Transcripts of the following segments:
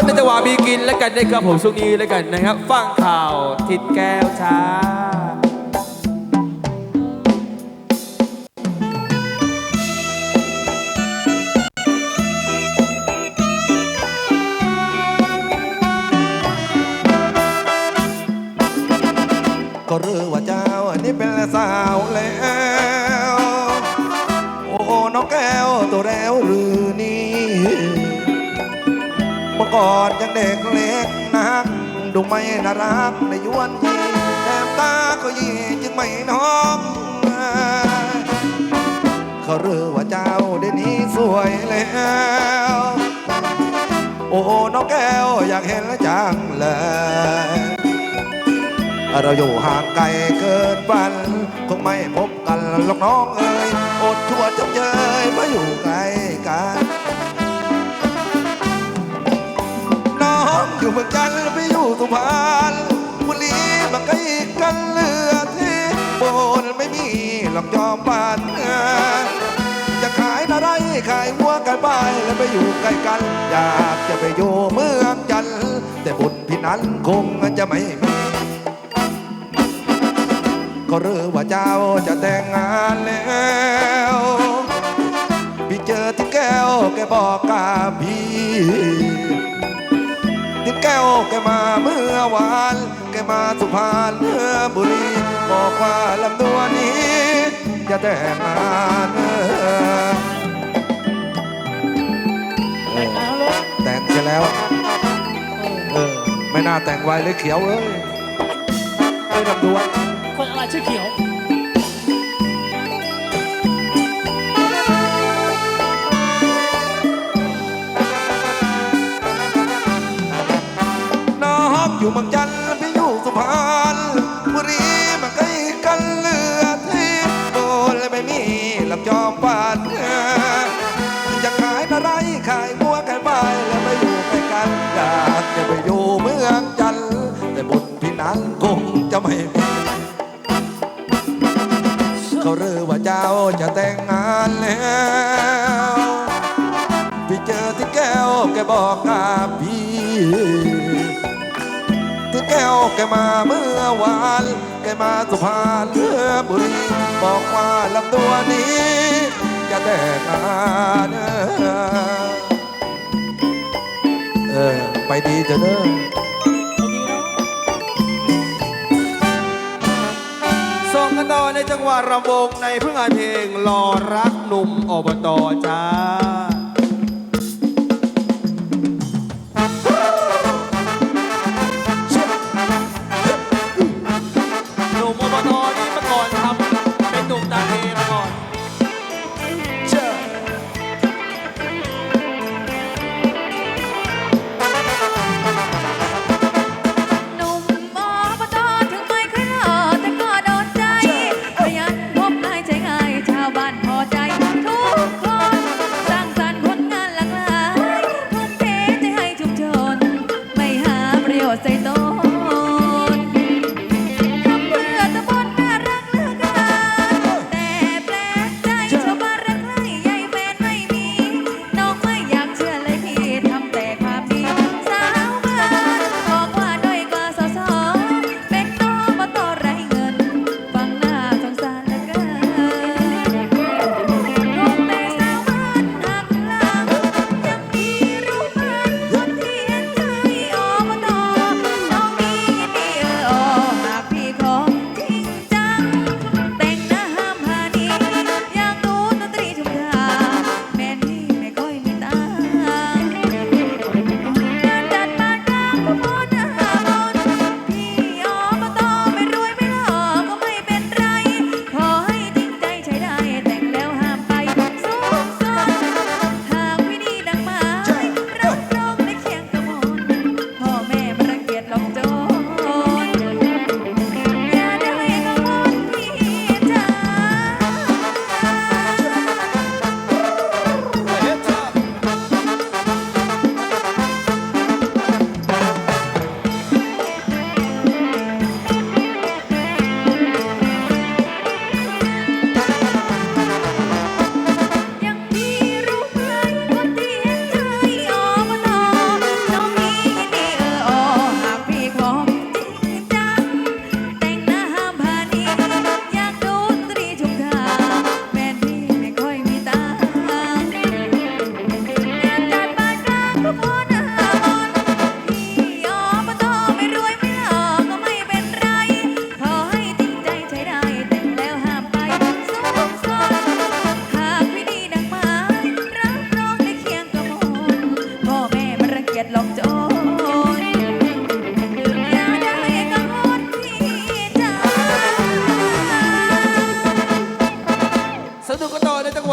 ถในจังหวะมีกินแล้วกันนะครับผมช่วงนี้แล้วกันนะครับ ฟังข่าวทิดแก้วช้าก็รู้ว่าเจ้าอันนี้เป็นสาวแล้วโอ้น้องแก้วตัวแล้วหรือนี่ ก่อนยังเด็กเล็กนักดูไม่น่ารักในยวนยีแก้มตาก็ยีจึงไม่น้องเขาเรู้ว่าเจ้าเดี๋ยวนี้สวยแล้วโอ้น้องแก้วอยากเห็นแล้วจังเลยเราอยู่ห่างไกลเกินวันคงไม่พบกันหรอกน้องเอ๋ยอดชั่วจำเจยมาอยู่ใกล มืองจันไปอยู่สุพรรณบุรีมาใกล้กันเหลือที่โบนไม่มีหรอกยอมบ้านจะขายอะไรขายวัวกันไปแล้วไปอยู่ใกล้กัน อยากจะไปอยู่เมืองจันแต่บุญพี่นั้นคงจะไม่มีก็รู้ว่าเจ้าจะแต่งงานแล้วพี่เจอที่แก้วแกบอกกับพี่ แก้วแกมาเมื่อวาน แกมาสุพรรณบุรีบอกว่าลำดวนนี้จะแต่งงานแต่งงานเลยแต่งเสร็จแล้วเออไม่น่าแต่งไวเลยเขียวเอ้ยเอ้ยลำดวนคนอะไรชื่อเขียว อยู่เมืองจันทร์พี่อยู่สุพรรณบุรีมาใกล้กันเลือที่โดนเลยไม่มีลำจอมปันจะขายอะไรขายบัวขายใบแล้วมาอยู่ใกล้กันอยากจะไปอยู่เมืองจันทร์แต่บุญพี่นั้นคงจะไม่มีเขาเรือว่าเจ้าจะแต่งงานแล้วพี่เจอที่แก้วแกบอกกับพี่ วแกมาเมื่อวาน แกมาสุพรรณบุรีบอกว่าลำตัวนี้จะแต่งงานเออไปดีเถอะเด้อไม่ดีเนาะส่งกันต่อในจังหวะรำวงในเพื่องานเพลงรอรักหนุ่มอบตจ้า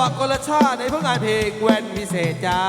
กล้าในเพลงแว่นพิเศษจ้า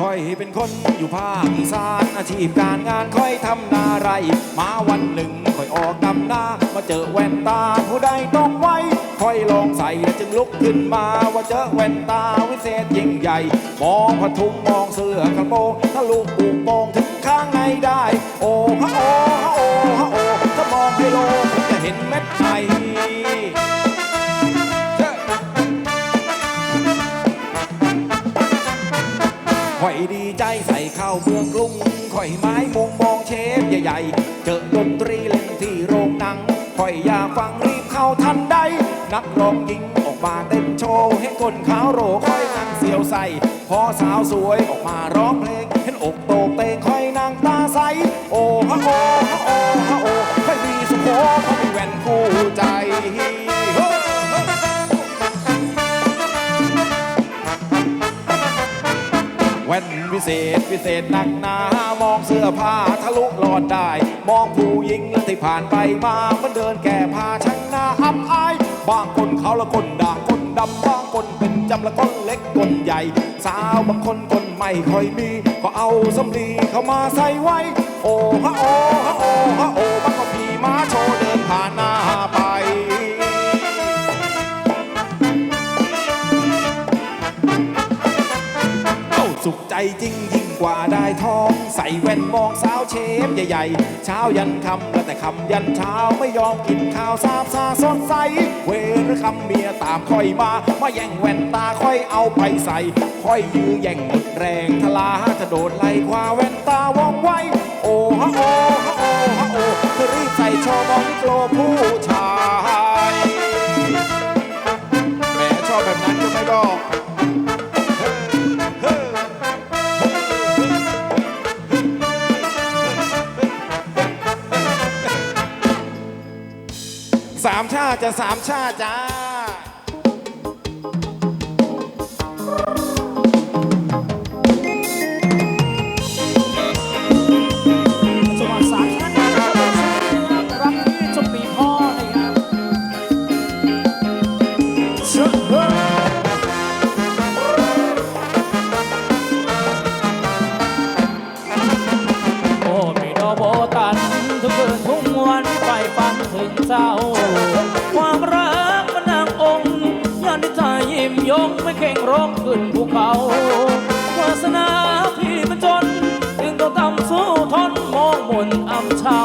คอยเป็นคนอยู่ภาคอีสานอาชีพการงานค่อยทำนาไร มาวันหนึ่งค่อยออกดำนามาเจอแว่นตาผู้ใดต้องไว้ ค่อยลองใส่จึงลุกขึ้นมาว่าเจอแว่นตาวิเศษยิ่งใหญ่ มองผ้าถุงมองเสื้อกระโปรงทะลุปูโป่งถึงข้างในได้ โอ้ฮะโอ้ฮะโอ้ฮะโอ้ถ้ามองให้โลกคงจะเห็นเม็ดไอข่อยดีใจใส่ข้าวเมืองกรุงข่อยไม้มุงมองเชฟใหญ่ๆ เจอดนตรีเล่นที่โรงหนังข่อยอยากฟังรีบเข้าทันใด นักร้องหญิงออกมาเต้นโชว์ ให้คนขาวโรค่อยนั่งเสียวใส่พอสาวสวยออกมาร้องเพลง เห็นอกโตเตงค่อยนั่งตาใส โอ้ฮะโอ้ฮะโอ้ฮะโอ้ค่อยมีสุโขเขามีแว่นคู่ใจแว่นวิเศษวิเศษหนักหนามองเสื้อผ้าทะลุหลอดได้ มองผู้หญิงที่ผ่านไปมามันเดินแก่ผ้าช่างหน้าอับอาย บางคนเขาละคนด่างคนดำบางคนเป็นจำละคนเล็กคนใหญ่ สาวบางคนคนไม่ค่อยมีก็เอาสำลีเข้ามาใส่ไว้ โอ้ฮะโอ้ฮะโอ้ฮะโอ้มันก็ขี่ม้าโชว์เดินผ่านหน้าไปเอ้าสุขใจจริง กว่าได้ทอง ใส่แว่นมองสาวเชฟใหญ่ๆ เช้ายันคำแล้วแต่คำยันเช้าไม่ยอมกินข้าวสาบซาสดใส เวรคำเมียตามค่อยมา มาแย่งแว่นตาค่อยเอาไปใส่ ค่อยยื้อแย่งหมดแรงทลากระโดดไล่คว้าแว่นตาว่องไว โอ้ฮะโอ้ฮะโอ้ฮะโอ้เธอรีบใส่ชว์มองโกลผู้ชาย สามชาติจะสามชาติจ้า เข่งร้องขึ้นภูเขาวาสนาพี่มันจนจึงต้องตำสู้ทนมองมนอำเชา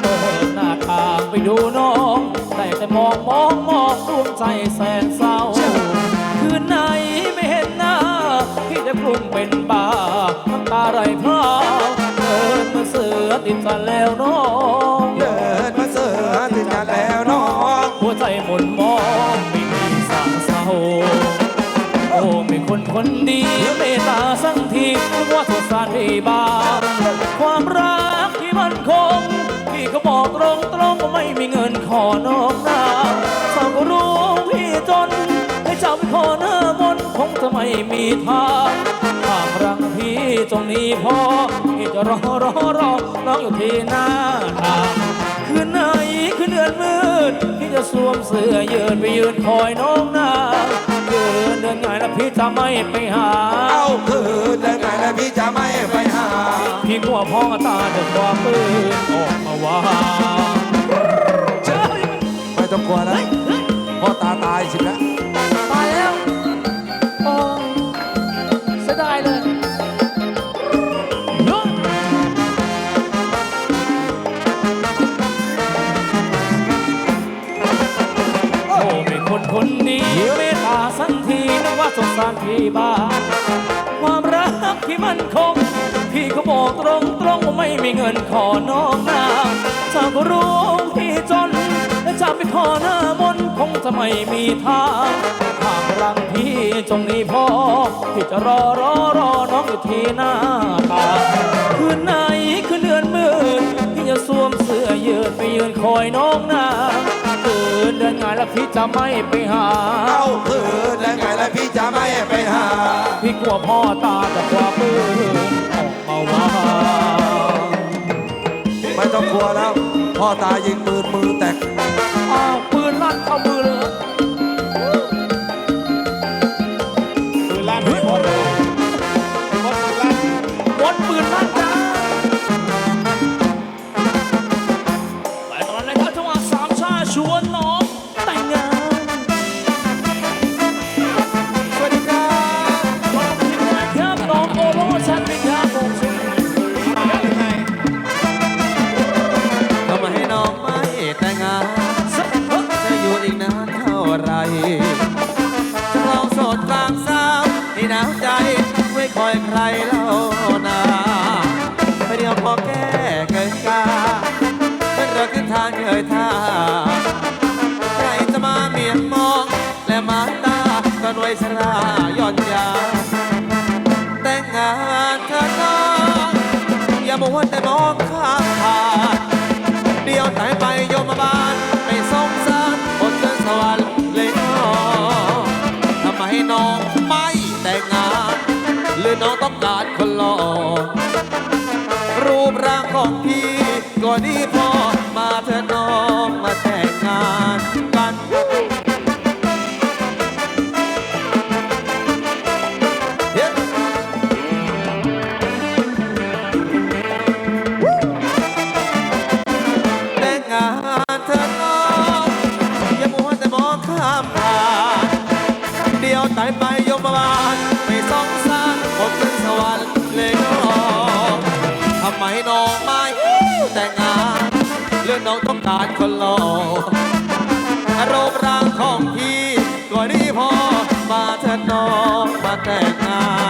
เปิดหน้าทางไปดูน้องได้แต่มองมองมองดวงใจแสนเศร้า คืนไหนไม่เห็นหน้าพี่จะกลุ่มเป็นบ้าน้ำตาไหลพราวเดินมาเสือติดกันแล้วน้อง คนดีเมตตาสักทีนึกว่าสงสารพี่บางความรักที่มันคงพี่ก็บอกตรงตรงๆว่าไม่มีเงินขอน้องนาสาวก็รู้พี่จน ให้เจ้าไปขอเนื้อมนคงจะไม่มีทางทารังพี่ตรงนี้พอพี่จะรอรอรอน้องอยู่ที่หน้าทางคืนไหนคืนเดือนมืดพี่จะสวมเสื้อยืนไปยืนคอยน้องนา จะไม่ไปหา เอาคืนแล้วไงแล้วพี่จะไม่ไปหา พี่กลัวพ่อตาจะคว้าปืนออกมาว่าไม่ต้องกลัวนะพ่อตาตายสินะตายแล้ว โอ้เสียดายเลยยกโอ้ไม่คนคนดีเมตตาสันทีนึก ว่าสงสารพี่บ้างความรักที่มันคง พี่ก็บอกตรงตรงๆว่าไม่มีเงินขอน้องนางเจ้าก็รู้พี่จนและจะไปขอหน้ามนคงจะไม่มีทางหากรังพี่จงนี้พอพี่จะรอรอรอน้องอยู่ที่หน้าตาคืนไหนคืนเดือนมืดพี่จะสวมเสื้อยืดไปยืนคอยน้องนาง นเดือนงานแล้วพี่จะไม่ไปหา เอาคืนแล้วไงแล้วพี่จะไม่ไปหา พี่กลัวพ่อตาจะความมือออกมาว่าไม่ต้องกลัวแล้ว พ่อตายิงปืนมือแตกอ้าวปืนลั่นเข้ามือ ยชราย่อนยา แต่งงานเธอน้องอย่ามัวแต่มองข้ามผ่านเดียวตายไปโยมบาลไม่สงสารคนเกินสวรรค์เลยน้องทำไมน้องไม่แต่งงาน หรือน้องต้องการคนหล่อรูปร่างของพี่ก็ดีพอมาเถอะน้อง น้องต้องการคนหล่อรูปร่างของพี่ก็ดีพอมาเถิดน้องมาแต่งงาน